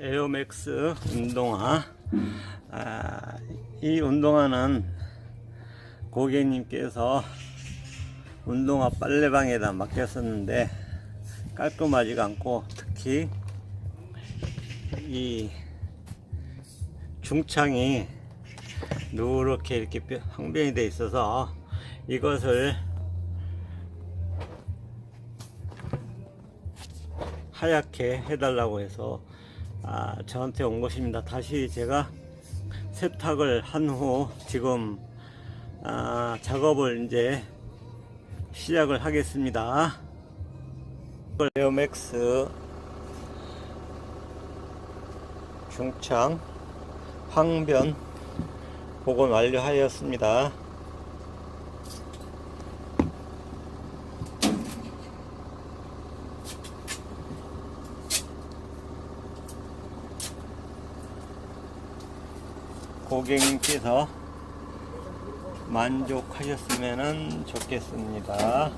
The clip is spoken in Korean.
에어맥스 운동화. 아, 이 운동화는 고객님께서 운동화 빨래방에다 맡겼었는데 깔끔하지가 않고 특히 이 중창이 누렇게 이렇게 뼈- 항변이 되어 있어서 이것을 하얗게 해달라고 해서 아, 저한테 온 것입니다. 다시 제가 세탁을 한 후 지금 아, 작업을 이제 시작을 하겠습니다. 에어맥스 중창 황변 복원 완료하였습니다. 고객님께서 만족하셨으면 좋겠습니다.